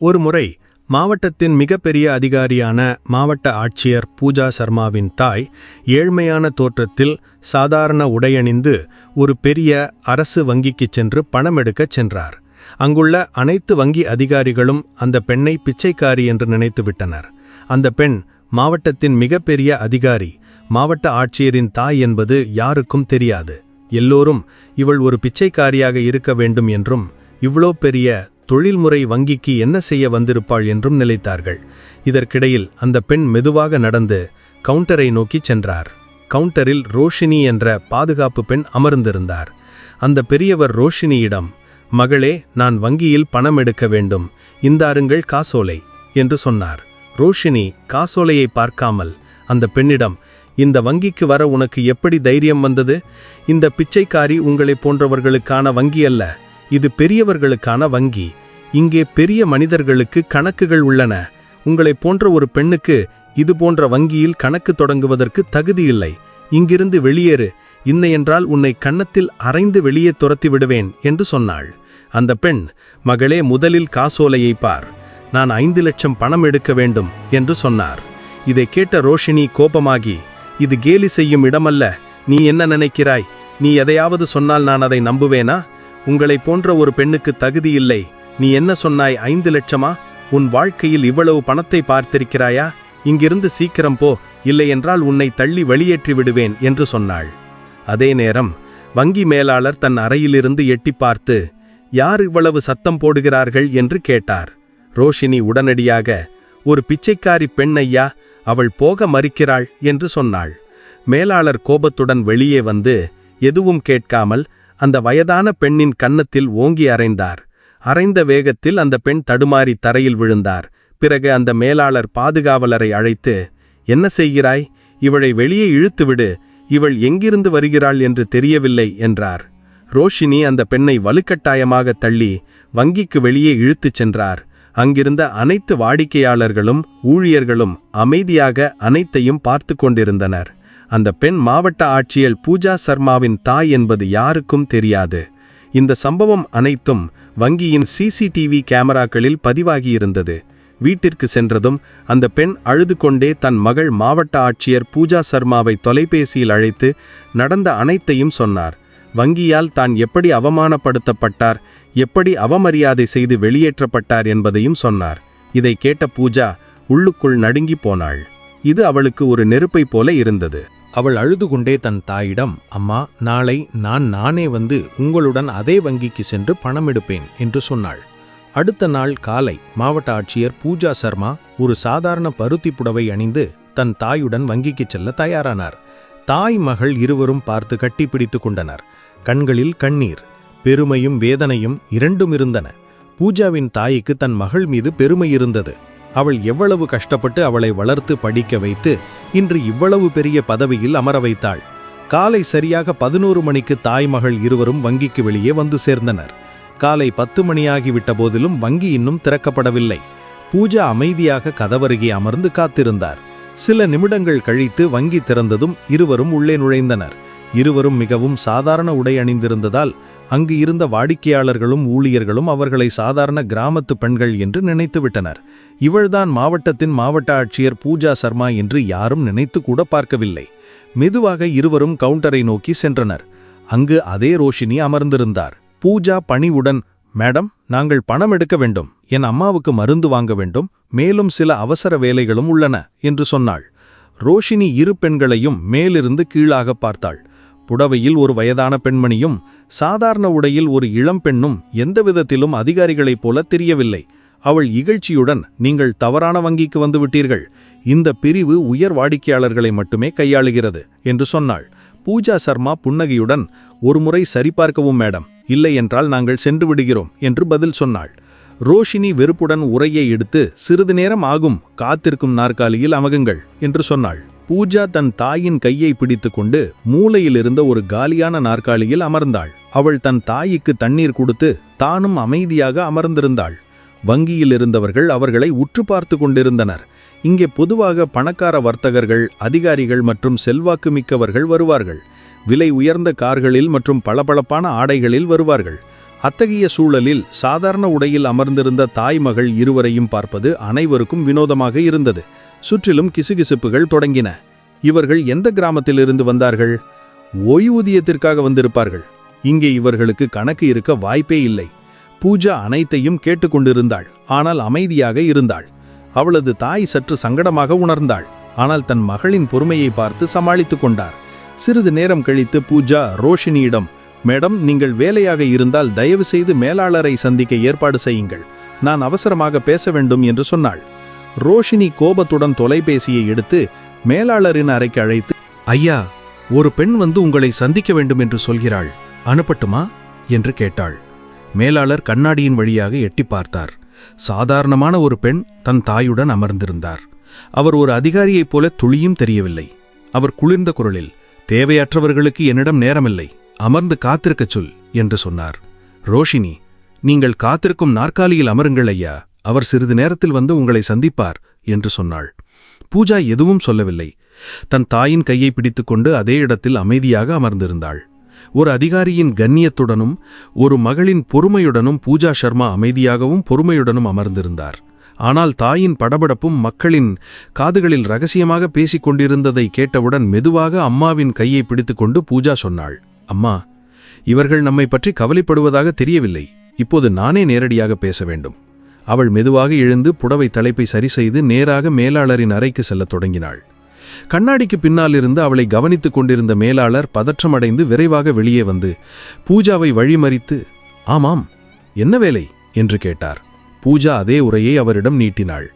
ஒருமுறை மாவட்டத்தின் மிகப்பெரிய அதிகாரியான மாவட்ட ஆட்சியர் பூஜா சர்மாவின் தாய் ஏழ்மையான தோற்றத்தில் சாதாரண உடையணிந்து ஒரு பெரிய அரசு வங்கிக்குச் சென்று பணம் எடுக்கச் சென்றார். அங்குள்ள அனைத்து வங்கி அதிகாரிகளும் அந்த பெண்ணை பிச்சைக்காரி என்று நினைத்துவிட்டனர் அந்த பெண் மாவட்டத்தின் மிகப்பெரிய அதிகாரி மாவட்ட ஆட்சியரின் தாய் என்பது யாருக்கும் தெரியாது. எல்லோரும் இவள் ஒரு பிச்சைக்காரியாக இருக்க வேண்டும் என்றும் இவ்வளோ பெரிய தொழில்முறை வங்கிக்கு என்ன செய்ய வந்திருப்பாள் என்றும் நினைத்தார்கள் இதற்கிடையில் அந்த பெண் மெதுவாக நடந்து கவுண்டரை நோக்கிச் சென்றார். கவுண்டரில் ரோஷினி என்ற பாதுகாப்பு பெண் அமர்ந்திருந்தார். அந்த பெரியவர் ரோஷினியிடம் மகளே நான் வங்கியில் பணம் எடுக்க வேண்டும். இந்தாருங்கள் காசோலை என்று சொன்னார். ரோஷினி காசோலையை பார்க்காமல் அந்த பெண்ணிடம் இந்த வங்கிக்கு வர உனக்கு எப்படி தைரியம் வந்தது? இந்த பிச்சைக்காரி உங்களைப் போன்றவர்களுக்கான வங்கி அல்ல. இது பெரியவர்களுக்கான வங்கி. இங்கே பெரிய மனிதர்களுக்கு கணக்குகள் உள்ளன. உங்களைப் போன்ற ஒரு பெண்ணுக்கு இது போன்ற வங்கியில் கணக்கு தொடங்குவதற்கு தகுதி இல்லை. இங்கிருந்து வெளியேறு. இன்னையென்றால் உன்னை கன்னத்தில் அரைந்து வெளியே துரத்தி விடுவேன் என்று சொன்னாள். அந்த பெண் மகளே முதலில் காசோலையை பார். நான் ஐந்து லட்சம் பணம் எடுக்க வேண்டும் என்று சொன்னார். இதை கேட்ட ரோஷினி கோபமாகி இது கேலி செய்யும் இடமல்ல. நீ என்ன நினைக்கிறாய்? நீ எதையாவது சொன்னால் நான் அதை நம்புவேனா? உங்களைப் போன்ற ஒரு பெண்ணுக்கு தகுதி இல்லை. நீ என்ன சொன்னாய் ஐந்து லட்சமா? உன் வாழ்க்கையில் இவ்வளவு பணத்தை பார்த்திருக்கிறாயா? இங்கிருந்து சீக்கிரம் போ இல்லையென்றால் உன்னை தள்ளி வெளியேற்றி விடுவேன் என்று சொன்னாள். அதே நேரம் வங்கி மேலாளர் தன் அறையிலிருந்து எட்டி பார்த்து யார் இவ்வளவு சத்தம் போடுகிறார்கள்? என்று கேட்டார். ரோஷினி உடனடியாக ஒரு பிச்சைக்காரி பெண் ஐயா அவள் போக மறுக்கிறாள் என்று சொன்னாள். மேலாளர் கோபத்துடன் வெளியே வந்து எதுவும் கேட்காமல் அந்த வயதான பெண்ணின் கன்னத்தில் ஓங்கி அறைந்தார் அரைந்த வேகத்தில் அந்த பெண் தடுமாறி தரையில் விழுந்தார். பிறகு அந்த மேலாளர் பாதுகாவலரை அழைத்து என்ன செய்கிறாய்? இவளை வெளியே இழுத்துவிடு. இவள் எங்கிருந்து வருகிறாள் என்று தெரியவில்லை என்றார். ரோஷினி அந்த பெண்ணை வலுக்கட்டாயமாக தள்ளி வங்கிக்கு வெளியே இழுத்துச் சென்றார். அங்கிருந்த அனைத்து வாடிக்கையாளர்களும் ஊழியர்களும் அமைதியாக அனைத்தையும் பார்த்து கொண்டிருந்தனர். அந்த பெண் மாவட்ட ஆட்சியர் பூஜா சர்மாவின் தாய் என்பது யாருக்கும் தெரியாது. இந்த சம்பவம் அனைத்தும் வங்கியின் சிசிடிவி கேமராக்களில் பதிவாகியிருந்தது. வீட்டிற்கு சென்றதும் அந்த பெண் அழுது கொண்டே தன் மகள் மாவட்ட ஆட்சியர் பூஜா சர்மாவை தொலைபேசியில் அழைத்து நடந்த அனைத்தையும் சொன்னார். வங்கியால் தான் எப்படி அவமானப்படுத்தப்பட்டார் எப்படி அவமரியாதை செய்து வெளியேற்றப்பட்டார் என்பதையும் சொன்னார். இதை கேட்ட பூஜா உள்ளுக்குள் நடுங்கி போனாள். இது அவளுக்கு ஒரு நெருப்பை போல இருந்தது. அவள் அழுது கொண்டே தன் தாயிடம் அம்மா நாளை நான் நானே வந்து உங்களுடன் அதே வங்கிக்கு சென்று பணம் எடுப்பேன் என்று சொன்னாள். அடுத்த நாள் காலை மாவட்ட ஆட்சியர் பூஜா சர்மா ஒரு சாதாரண பருத்தி புடவை அணிந்து தன் தாயுடன் வங்கிக்கு செல்ல தயாரானார். தாய் மகள் இருவரும் பார்த்து கட்டிப்பிடித்து கொண்டனர். கண்களில் கண்ணீர் பெருமையும் வேதனையும் இரண்டும் இருந்தன. பூஜாவின் தாய்க்கு தன் மகள் மீது பெருமை இருந்தது. அவள் எவ்வளவு கஷ்டப்பட்டு அவளை வளர்த்து படிக்க வைத்து இன்று இவ்வளவு பெரிய பதவியில் அமர வைத்தாள். காலை சரியாக பதினோரு மணிக்கு தாய் மகள் இருவரும் வங்கிக்கு வெளியே வந்து சேர்ந்தனர். காலை பத்து மணியாகிவிட்ட போதிலும் வங்கி இன்னும் திறக்கப்படவில்லை. பூஜா அமைதியாக கதவருகே அமர்ந்து காத்திருந்தார். சில நிமிடங்கள் கழித்து வங்கி திறந்ததும் இருவரும் உள்ளே நுழைந்தனர். இருவரும் மிகவும் சாதாரண உடை அணிந்திருந்ததால் அங்கு இருந்த வாடிக்கையாளர்களும் ஊழியர்களும் அவர்களை சாதாரண கிராமத்து பெண்கள் என்று நினைத்துவிட்டனர். இவள்தான் மாவட்டத்தின் மாவட்ட ஆட்சியர் பூஜா சர்மா என்று யாரும் நினைத்து கூட பார்க்கவில்லை. மெதுவாக இருவரும் கவுண்டரை நோக்கி சென்றனர். அங்கு அதே ரோஷினி அமர்ந்திருந்தார். பூஜா பணிவுடன். மேடம் நாங்கள் பணம் எடுக்க வேண்டும். என் அம்மாவுக்கு மருந்து வாங்க வேண்டும். மேலும் சில அவசர வேலைகளும் உள்ளன என்று சொன்னாள். ரோஷினி இரு பெண்களையும் மேலிருந்து கீழாக பார்த்தாள். புடவையில் ஒரு வயதான பெண்மணியும் சாதாரண உடையில் ஒரு இளம் பெண்ணும் எந்தவிதத்திலும் அதிகாரிகளைப் போல தெரியவில்லை. அவள் இகழ்ச்சியுடன் நீங்கள் தவறான வங்கிக்கு வந்துவிட்டீர்கள் இந்த பிரிவு உயர் வாடிக்கையாளர்களை மட்டுமே கையாளுகிறது என்று சொன்னாள். பூஜா சர்மா புன்னகையுடன் ஒருமுறை சரிபார்க்கவும் மேடம். இல்லை என்றால் நாங்கள் சென்று விடுகிறோம் என்று பதில் சொன்னாள். ரோஷினி வெறுப்புடன் உரையை எடுத்து சிறிது நேரம் ஆகும் காத்திருக்கும் நாற்காலியில் அமகுங்கள் என்று சொன்னாள். பூஜா தன் தாயின் கையை பிடித்துக்கொண்டு மூலையில் இருந்த ஒரு காலியான நாற்காலியில் அமர்ந்தாள். அவள் தன் தாய்க்கு தண்ணீர் கொடுத்து தானும் அமைதியாக அமர்ந்திருந்தாள். வங்கியில் இருந்தவர்கள் அவர்களை உற்று பார்த்து கொண்டிருந்தனர். இங்கே பொதுவாக பணக்கார வர்த்தகர்கள் அதிகாரிகள் மற்றும் செல்வாக்கு மிக்கவர்கள் வருவார்கள். விலை உயர்ந்த கார்களில் மற்றும் பளபளப்பான ஆடைகளில் வருவார்கள். அத்தகைய சூழலில் சாதாரண உடையில் அமர்ந்திருந்த தாய் மகள் இருவரையும் பார்ப்பது அனைவருக்கும் வினோதமாக இருந்தது. சுற்றிலும் கிசுகிசுப்புகள் தொடங்கின. இவர்கள் எந்த கிராமத்திலிருந்து வந்தார்கள்? ஓய்வூதியத்திற்காக வந்திருப்பார்கள். இங்கே இவர்களுக்கு கணக்கு இருக்க வாய்ப்பே இல்லை. பூஜா அனைத்தையும் கேட்டுக்கொண்டிருந்தாள். ஆனால் அமைதியாக இருந்தாள். அவளது தாய் சற்று சங்கடமாக உணர்ந்தாள். ஆனால் தன் மகளின் பொறுமையை பார்த்து சமாளித்துக் கொண்டார். சிறிது நேரம் கழித்து பூஜா ரோஷினியிடம் மேடம் நீங்கள் வேலையாக இருந்தால் தயவு செய்து மேலாளரை சந்திக்க ஏற்பாடு செய்யுங்கள். நான் அவசரமாக பேச வேண்டும் என்று சொன்னாள். ரோஷினி கோபத்துடன் தொலைபேசியை எடுத்து மேலாளரின் அறைக்கு அழைத்து ஐயா ஒரு பெண் வந்து உங்களை சந்திக்க வேண்டும் என்று சொல்கிறாள். அனுப்பட்டுமா? என்று கேட்டாள். மேலாளர் கண்ணாடியின் வழியாக எட்டி பார்த்தார். சாதாரணமான ஒரு பெண் தன் தாயுடன் அமர்ந்திருந்தார். அவர் ஒரு அதிகாரியைப் போல துளியும் தெரியவில்லை. அவர் குளிர்ந்த குரலில் தேவையற்றவர்களுக்கு என்னிடம் நேரமில்லை. அமர்ந்து காத்திருக்கச் சொல் என்று சொன்னார். ரோஷினி நீங்கள் காத்திருக்கும் நாற்காலியில் அமருங்கள் ஐயா. அவர் சிறிது நேரத்தில் வந்து உங்களை சந்திப்பார் என்று சொன்னாள். பூஜா எதுவும் சொல்லவில்லை. தன் தாயின் கையை பிடித்துக்கொண்டு அதே இடத்தில் அமைதியாக அமர்ந்திருந்தாள். ஒரு அதிகாரியின் கண்ணியத்துடனும் ஒரு மகளின் பொறுமையுடனும் பூஜா சர்மா அமைதியாகவும் பொறுமையுடனும் அமர்ந்திருந்தார். ஆனால் தாயின் படபடப்பும் மக்களின் காதுகளில் ரகசியமாக பேசிக் கொண்டிருந்ததை கேட்டவுடன் மெதுவாக அம்மாவின் கையை பிடித்துக்கொண்டு பூஜா சொன்னாள் அம்மா இவர்கள் நம்மை பற்றி கவலைப்படுவதாக தெரியவில்லை. இப்போது நானே நேரடியாக பேச வேண்டும். அவள் மெதுவாக எழுந்து புடவை தலைப்பை சரி செய்து நேராக மேலாளரின் அறைக்கு செல்லத் தொடங்கினாள். கண்ணாடிக்கு பின்னால் இருந்து அவளை கவனித்துக் கொண்டிருந்த மேலாளர் பதற்றமடைந்து விரைவாக வெளியே வந்து பூஜாவை வழிமறித்து ஆமாம் என்ன வேலை? என்று கேட்டார். பூஜா அதே உரையை அவரிடம் நீட்டினாள்.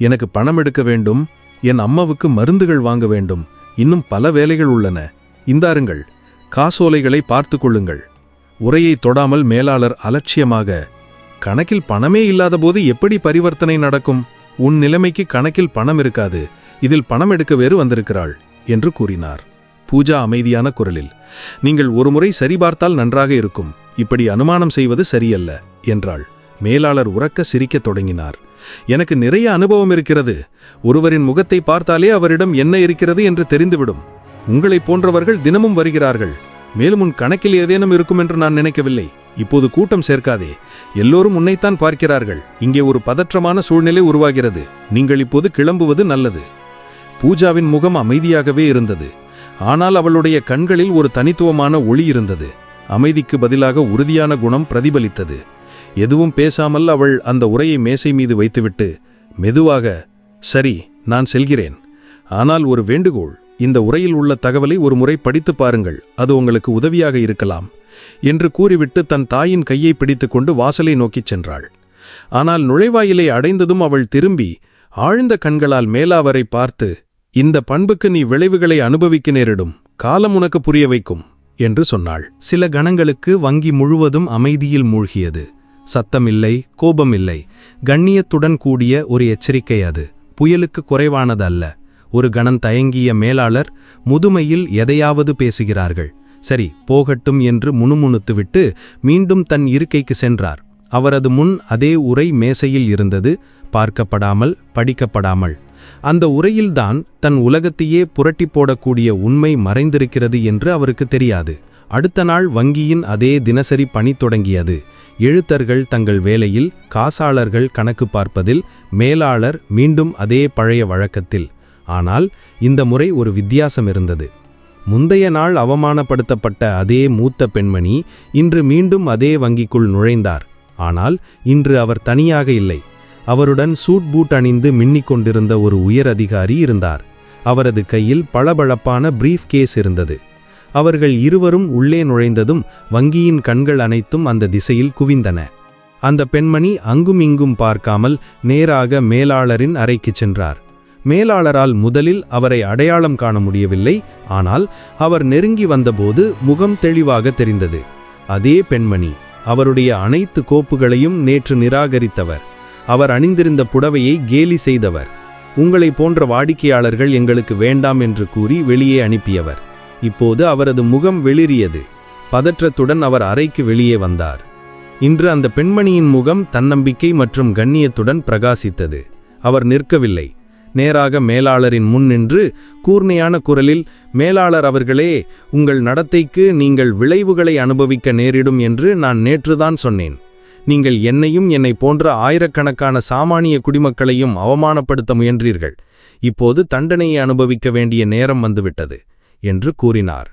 எனக்கு பணம் எடுக்க வேண்டும் என் அம்மாவுக்கு மருந்துகள் வாங்க வேண்டும் இன்னும் பல வேலைகள் உள்ளன. இந்தாருங்கள் காசோலைகளை பார்த்து கொள்ளுங்கள். உரையை தொடாமல் மேலாளர் அலட்சியமாக கணக்கில் பணமே இல்லாதபோது எப்படி பரிவர்த்தனை நடக்கும்? உன் நிலைமைக்கு கணக்கில் பணம் இருக்காது. இதில் பணம் எடுக்க வேறு வந்திருக்கிறாள் என்று கூறினார். பூஜா அமைதியான குரலில் நீங்கள் ஒருமுறை சரிபார்த்தால் நன்றாக இருக்கும். இப்படி அனுமானம் செய்வது சரியல்ல என்றாள். மேலாளர் உறக்க சிரிக்கத் தொடங்கினார். எனக்கு நிறைய அனுபவம் இருக்கிறது. ஒருவரின் முகத்தை பார்த்தாலே அவரிடம் என்ன இருக்கிறது என்று தெரிந்துவிடும். உங்களைப் போன்றவர்கள் தினமும் வருகிறார்கள். மேலும் உன் கணக்கில் ஏதேனும் இருக்கும் என்று நான் நினைக்கவில்லை. இப்போது கூட்டம் சேர்க்காதே. எல்லோரும் உன்னைத்தான் பார்க்கிறார்கள். இங்கே ஒரு பதற்றமான சூழ்நிலை உருவாகிறது. நீங்கள் இப்போது கிளம்புவது நல்லது. பூஜாவின் முகம் அமைதியாகவே இருந்தது. ஆனால் அவளுடைய கண்களில் ஒரு தனித்துவமான ஒளி இருந்தது. அமைதிக்கு பதிலாக உறுதியான குணம் பிரதிபலித்தது. எதுவும் பேசாமல் அவள் அந்த உரையை மேசை மீது வைத்துவிட்டு மெதுவாக சரி நான் செல்கிறேன். ஆனால் ஒரு வேண்டுகோள் இந்த உரையில் உள்ள தகவலை ஒரு முறை படித்து பாருங்கள். அது உங்களுக்கு உதவியாக இருக்கலாம். என்று கூறிவிட்டு தன் தாயின் கையை பிடித்துக்கொண்டு வாசலை நோக்கிச் சென்றாள். ஆனால் நுழைவாயிலை அடைந்ததும் அவள் திரும்பி ஆழ்ந்த கண்களால் மேலாவரை பார்த்து இந்த பண்புக்கு நீ விளைவுகளை அனுபவிக்க நேரிடும் காலம் உனக்கு புரிய வைக்கும் என்று சொன்னாள். சில கணங்களுக்கு வங்கி முழுவதும் அமைதியில் மூழ்கியது. சத்தமில்லை கோபமில்லை. கண்ணியத்துடன் கூடிய ஒரு எச்சரிக்கை அது. புயலுக்கு குறைவானது அல்ல ஒரு கணம் தயங்கிய மேலாளர் முதுமையில் எதையாவது பேசுகிறார்கள். சரி போகட்டும் என்று முணுமுணுத்துவிட்டு மீண்டும் தன் இருக்கைக்கு சென்றார். அவரது முன் அதே உரை மேசையில் இருந்தது பார்க்கப்படாமல் படிக்கப்படாமல். அந்த உரையில்தான் தன் உலகத்தையே புரட்டி போடக்கூடிய உண்மை மறைந்திருக்கிறது என்று அவருக்கு தெரியாது. அடுத்த நாள் வங்கியின் அதே தினசரி பணி தொடங்கியது. எழுத்தர்கள் தங்கள் வேலையில் காசாளர்கள் கணக்கு பார்ப்பதில் மேலாளர் மீண்டும் அதே பழைய வழக்கத்தில். ஆனால் இந்த முறை ஒரு வித்தியாசம் இருந்தது. முந்தைய நாள் அவமானப்படுத்தப்பட்ட அதே மூத்த பெண்மணி இன்று மீண்டும் அதே வங்கிக்குள் நுழைந்தார். ஆனால் இன்று அவர் தனியாக இல்லை. அவருடன் சூட் பூட் அணிந்து மின்னிக் கொண்டிருந்த ஒரு உயர் அதிகாரி இருந்தார். அவரது கையில் பளபளப்பான பிரீஃப் கேஸ் இருந்தது. அவர்கள் இருவரும் உள்ளே நுழைந்ததும் வங்கியின் கண்கள் அனைத்தும் அந்த திசையில் குவிந்தன. அந்த பெண்மணி அங்குமிங்கும் பார்க்காமல் நேராக மேலாளரின் அறைக்குச் சென்றார். மேலாளரால் முதலில் அவரை அடையாளம் காண முடியவில்லை. ஆனால் அவர் நெருங்கி வந்தபோது முகம் தெளிவாக தெரிந்தது. அதே பெண்மணி அவருடைய அனைத்து கோப்புகளையும் நேற்று நிராகரித்தவர். அவர் அணிந்திருந்த புடவையை கேலி செய்தவர். உங்களை போன்ற வாடிக்கையாளர்கள் எங்களுக்கு வேண்டாம் என்று கூறி வெளியே அனுப்பியவர். இப்போது அவரது முகம் வெளிரியது பதற்றத்துடன் அவர் அறைக்கு வெளியே வந்தார். இன்று அந்த பெண்மணியின் முகம் தன்னம்பிக்கை மற்றும் கண்ணியத்துடன் பிரகாசித்தது. அவர் நிற்கவில்லை. நேராக மேலாளரின் முன் நின்று கூர்மையான குரலில் மேலாளர் அவர்களே உங்கள் நடத்தைக்கு நீங்கள் விளைவுகளை அனுபவிக்க நேரிடும் என்று நான் நேற்றுதான் சொன்னேன். நீங்கள் என்னையும் என்னை போன்ற ஆயிரக்கணக்கான சாமானிய குடிமக்களையும் அவமானப்படுத்த முயன்றீர்கள். இப்போது தண்டனையை அனுபவிக்க வேண்டிய நேரம் வந்துவிட்டது என்று கூறினார்.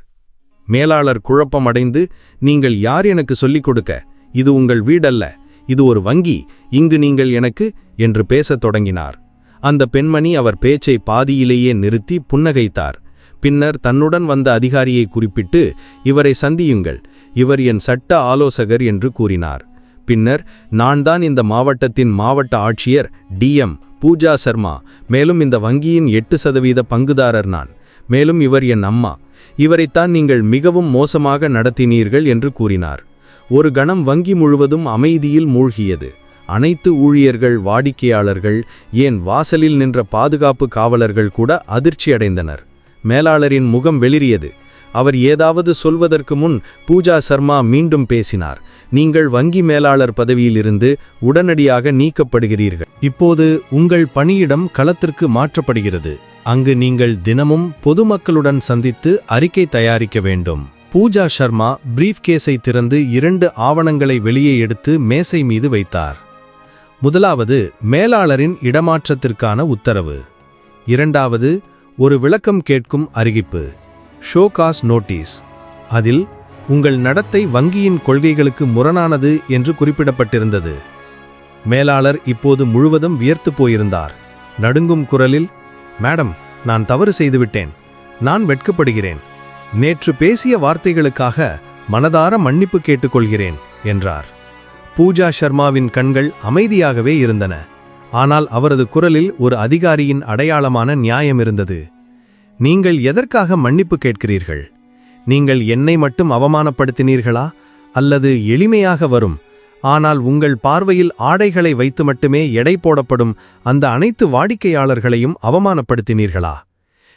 மேலாளர் குழப்பமடைந்து நீங்கள் யார் எனக்கு சொல்லிக் கொடுக்க? இது உங்கள் வீடல்ல. இது ஒரு வங்கி. இங்கு நீங்கள் எனக்கு என்று பேசத் தொடங்கினார். அந்த பெண்மணி அவர் பேச்சை பாதியிலேயே நிறுத்தி புன்னகைத்தார். பின்னர் தன்னுடன் வந்த அதிகாரியை குறிப்பிட்டு இவரை சந்தியுங்கள். இவர் என் சட்ட ஆலோசகர் என்று கூறினார். பின்னர் நான் தான் இந்த மாவட்டத்தின் மாவட்ட ஆட்சியர் டிஎம் பூஜா சர்மா. மேலும் இந்த வங்கியின் எட்டு சதவீத பங்குதாரர் நான். மேலும் இவர் என் அம்மா. இவரைத்தான் நீங்கள் மிகவும் மோசமாக நடத்தினீர்கள் என்று கூறினார். ஒரு கணம் வங்கி முழுவதும் அமைதியில் மூழ்கியது. அனைத்து ஊழியர்கள் வாடிக்கையாளர்கள் ஏன் வாசலில் நின்ற பாதுகாப்பு காவலர்கள் கூட அதிர்ச்சியடைந்தனர் மேலாளரின் முகம் வெளிரியது அவர் ஏதாவது சொல்வதற்கு முன் பூஜா சர்மா மீண்டும் பேசினார். நீங்கள் வங்கி மேலாளர் பதவியிலிருந்து உடனடியாக நீக்கப்படுகிறீர்கள். இப்போது உங்கள் பணியிடம் களத்திற்கு மாற்றப்படுகிறது. அங்கு நீங்கள் தினமும் பொதுமக்களுடன் சந்தித்து அறிக்கை தயாரிக்க வேண்டும். பூஜா சர்மா பிரீஃப் கேஸை திறந்து இரண்டு ஆவணங்களை வெளியே எடுத்து மேசை மீது வைத்தார். முதலாவது மேலாளரின் இடமாற்றத்திற்கான உத்தரவு. இரண்டாவது ஒரு விளக்கம் கேட்கும் அறிவிப்பு. ஷோகாஸ் நோட்டீஸ் அதில் உங்கள் நடத்தை வங்கியின் கொள்கைகளுக்கு முரணானது என்று குறிப்பிடப்பட்டிருந்தது. மேலாளர் இப்போது முழுவதும் வியர்த்து போயிருந்தார். நடுங்கும் குரலில் மேடம் நான் தவறு செய்துவிட்டேன். நான் வெட்கப்படுகிறேன். நேற்று பேசிய வார்த்தைகளுக்காக மனதார மன்னிப்பு கேட்டுக்கொள்கிறேன் என்றார். பூஜா சர்மாவின் கண்கள் அமைதியாகவே இருந்தன. ஆனால் அவரது குரலில் ஒரு அதிகாரியின் அடையாளமான நியாயம் இருந்தது. நீங்கள் எதற்காக மன்னிப்பு கேட்கிறீர்கள்? நீங்கள் என்னை மட்டும் அவமானப்படுத்தினீர்களா? அல்லது எளிமையாக வரும். ஆனால் உங்கள் பார்வையில் ஆடைகளை வைத்து மட்டுமே எடை போடப்படும் அந்த அனைத்து வாடிக்கையாளர்களையும் அவமானப்படுத்தினீர்களா?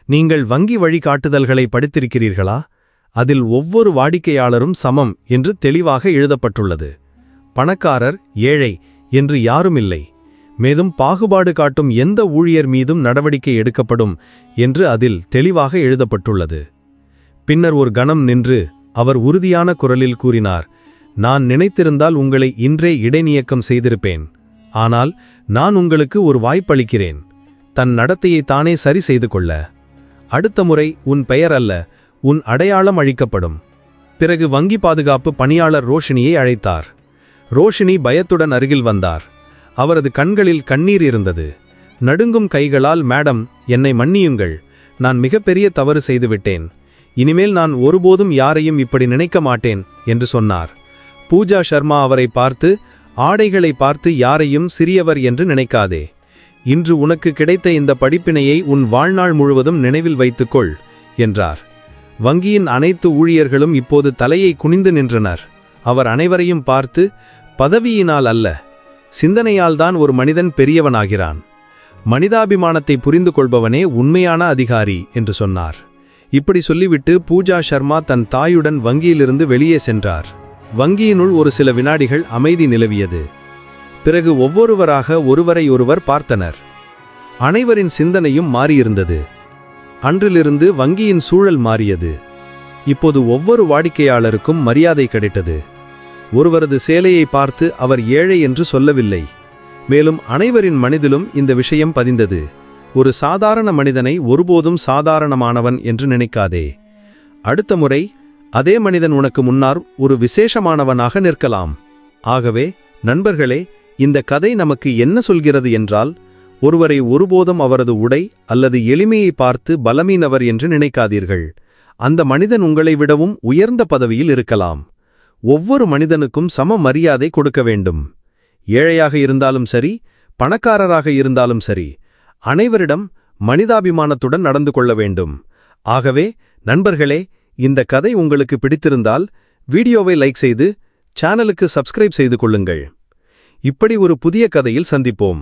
நீங்கள் வங்கி வழிகாட்டுதல்களை படித்திருக்கிறீர்களா? அதில் ஒவ்வொரு வாடிக்கையாளரும் சமம் என்று தெளிவாக எழுதப்பட்டுள்ளது. பணக்காரர் ஏழை என்று யாரும் இல்லை மேலும் பாகுபாடு காட்டும் எந்த ஊழியர் மீதும் நடவடிக்கை எடுக்கப்படும் என்று அதில் தெளிவாக எழுதப்பட்டுள்ளது. பின்னர் ஒரு கணம் நின்று அவர் உறுதியான குரலில் கூறினார் நான் நினைத்திருந்தால் உங்களை இன்றே இடைநீக்கம் செய்திருப்பேன். ஆனால் நான் உங்களுக்கு ஒரு வாய்ப்பளிக்கிறேன். தன் நடத்தையை தானே சரி செய்து கொள்ள. அடுத்த முறை உன் பெயர் அல்ல உன் அடையாளம் அழிக்கப்படும். பிறகு வங்கி பாதுகாப்பு பணியாளர் ரோஷினியை அழைத்தார். ரோஷினி பயத்துடன் அருகில் வந்தார். அவரது கண்களில் கண்ணீர் இருந்தது. நடுங்கும் கைகளால் மேடம் என்னை மன்னியுங்கள். நான் மிகப்பெரிய தவறு செய்துவிட்டேன். இனிமேல் நான் ஒருபோதும் யாரையும் இப்படி நினைக்க மாட்டேன் என்று சொன்னார். பூஜா சர்மா அவரை பார்த்து ஆடைகளை பார்த்து யாரையும் சிறியவர் என்று நினைக்காதே. இன்று உனக்கு கிடைத்த இந்த படிப்பினையை உன் வாழ்நாள் முழுவதும் நினைவில் வைத்துக்கொள் என்றார். வங்கியின் அனைத்து ஊழியர்களும் இப்போது தலையை குனிந்து நின்றனர். அவர் அனைவரையும் பார்த்து பதவியினால் அல்ல சிந்தனையால்தான் ஒரு மனிதன் பெரியவனாகிறான். மனிதாபிமானத்தை புரிந்து கொள்பவனே உண்மையான அதிகாரி என்று சொன்னார். இப்படி சொல்லிவிட்டு பூஜா சர்மா தன் தாயுடன் வங்கியிலிருந்து வெளியே சென்றார். வங்கியினுள் ஒரு சில வினாடிகள் அமைதி நிலவியது. பிறகு ஒவ்வொருவராக ஒருவரை ஒருவர் பார்த்தனர். அனைவரின் சிந்தனையும் மாறியிருந்தது. அன்றிலிருந்து வங்கியின் சூழல் மாறியது. இப்போது ஒவ்வொரு வாடிக்கையாளருக்கும் மரியாதை கிடைத்தது. ஒருவரது சேலையை பார்த்து அவர் ஏழை என்று சொல்லவில்லை. மேலும் அனைவரின் மனிதிலும் இந்த விஷயம் பதிந்தது. ஒரு சாதாரண மனிதனை ஒருபோதும் சாதாரணமானவன் என்று நினைக்காதே. அடுத்த முறை அதே மனிதன் உனக்கு முன்னார் ஒரு விசேஷமானவனாக நிற்கலாம். ஆகவே நண்பர்களே இந்த கதை நமக்கு என்ன சொல்கிறது என்றால் ஒருவரை ஒருபோதும் அவரது உடை அல்லது எளிமையை பார்த்து பலமீனவர் என்று நினைக்காதீர்கள். அந்த மனிதன் உங்களை விடவும் உயர்ந்த பதவியில் இருக்கலாம். ஒவ்வொரு மனிதனுக்கும் சம மரியாதை கொடுக்க வேண்டும். ஏழையாக இருந்தாலும் சரி பணக்காரராக இருந்தாலும் சரி அனைவரிடம் மனிதாபிமானத்துடன் நடந்து கொள்ள வேண்டும். ஆகவே நண்பர்களே இந்த கதை உங்களுக்கு பிடித்திருந்தால் வீடியோவை லைக் செய்து சேனலுக்கு சப்ஸ்கிரைப் செய்து கொள்ளுங்கள். இப்படி ஒரு புதிய கதையில் சந்திப்போம்.